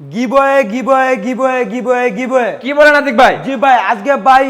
গিবয়ে গিবয়ে গিবয়ে গিবয়ে গিবয়ে। কি বলেন আতিক ভাই? জি ভাই আজকে ভাই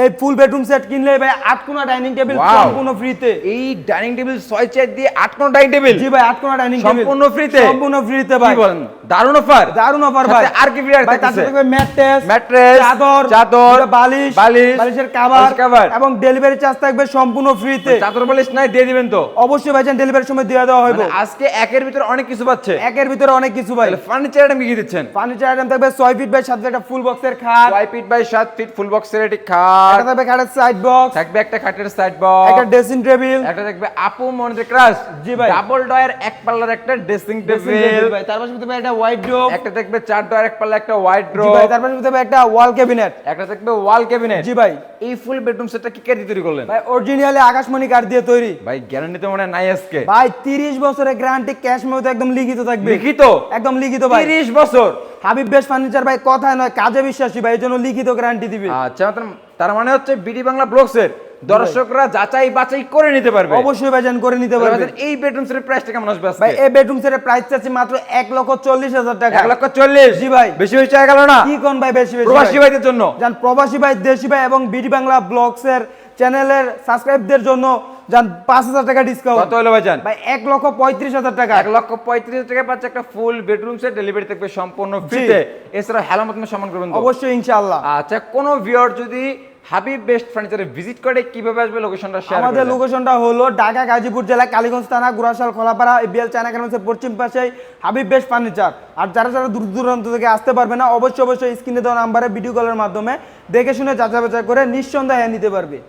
এই ফুল বেডরুম সেট কিনলে ভাই আট কোনা ডাইনিং টেবিল. সম্পূর্ণ ফ্রিতে এই ডাইনিং টেবিল ছয় চেয়ার দিয়ে আট কোনা ডাইনিং টেবিল জি ভাই আট কোনা ডাইনিং টেবিল সম্পূর্ণ ফ্রিতে সম্পূর্ণ ফ্রিতে ভাই। বলেন? দারুণ অফার দারুণ অফার ভাই। আর কি ভাই তার থাকতেছে? ম্যাট্রেস চাদর চাদর, বালিশ বালিশ, বালিশের কভার cover। এবং ডেলিভারি চার্জ থাকবে সম্পূর্ণ ফ্রিতে চাদর বালিশ নাই দিয়ে দিবেন তো? অবশ্যই ভাইজান ডেলিভারির সময় দিয়ে দেওয়া হবে মানে আজকে একের ভিতরে অনেক কিছু পাচ্ছে। একের ভিতরে অনেক কিছু ভাই। ফার্নিচার আইটেম কি দিচ্ছেন? ফার্নিচার আইটেম থাকবে ছয় ফিট বাই সাথে একটা ফুল বক্সের খাট। ছয় ফিট বাই সাত ফিট ফুল বক্সের একটি খাট। একটা থাকবে খাটের সাইড বক্স থাকবে একটা খাটের সাইড বক্স একটা ড্রেসিং টেবিল একটা থাকবে আপু মনিটর ক্রাশ। জি ভাই। ডাবল ডয়ার এক পাল্লার একটা ড্রেসিং টেবিল ভাই। তার পাশে থাকবে একটা হোয়াইট ড্রপ একটা থাকবে চার এক পাল্লা একটা জি ড্রপ ভাই তার পাশে থাকবে একটা ওয়াল ক্যাবিনেট একটা থাকবে ওয়াল ক্যাবিনেট জি ভাই। এই ফুল বেডরুম সেটটা কি তৈরি করলেন? ভাই অরিজিনালি আকাশমণি কাঠ দিয়ে তৈরি। ভাই গ্যারান্টি তো মনে নাই আজকে। ভাই 30 বছরের গ্যারান্টি ক্যাশ মেমোতে একদম লিখিত থাকবে। লিখিত? একদম লিখিত ভাই। 30 বছর? হাবিব বেশ ফার্নিচার ভাই কথায় নয় কাজে বিশ্বাসী ভাই এই জন্য লিখিত গ্যারান্টি দিবে। আচ্ছা তার- তার মানে হচ্ছে বিডি বাংলা ব্লগসের দর্শকরা যাচাই বাছাই করে নিতে পারবে। অবশ্যই ভাইজান করে নিতে পারবে। এই বেডরুম সেটের প্রাইসটা কেমন আসবে ভাই এই বেডরুম সেটের প্রাইস চাচ্ছি মাত্র এক লক্ষ চল্লিশ হাজার টাকা। এক লক্ষ চল্লিশ? জি ভাই। বেশি বেশি হয়ে গেল না? কি কোন ভাই বেশি বেশি প্রবাসী ভাইদের জন্য। যান প্রবাসী ভাই দেশি ভাই এবং বিডি বাংলা ব্লগস এর চ্যানেলের সাবস্ক্রাইবদের জন্য যান পাঁচ হাজার টাকা ডিসকাউন্ট কত হলো ভাইজান ভাই এক লক্ষ পঁয়ত্রিশ হাজার টাকা। এক লক্ষ পঁয়ত্রিশ হাজার টাকা পাচ্ছে একটা ফুল বেডরুম সেট ডেলিভারি থাকবে সম্পূর্ণ ফ্রিতে এছাড়া মাধ্যমে সম্মান করবেন অবশ্যই ইনশাআল্লাহ। আচ্ছা কোনো ভিউয়ার যদি হাবিব বেস্ট ফার্নিচারে ভিজিট করে কীভাবে আসবে লোকেশনটা শেয়ার আমাদের লোকেশনটা হলো ঢাকা গাজীপুর জেলা কালীগঞ্জ থানা গুরাশাল খোলাপাড়া বিএল চায়না গার্মেন্টসের পশ্চিম পাশে হাবিব বেশ ফার্নিচার আর যারা যারা দূর দূরান্ত থেকে আসতে পারবে না অবশ্যই অবশ্যই স্ক্রিনে দেওয়া নাম্বারে ভিডিও কলের মাধ্যমে দেখে শুনে যাচাই বাছাই করে নিঃসন্দেহে নিতে পারবে।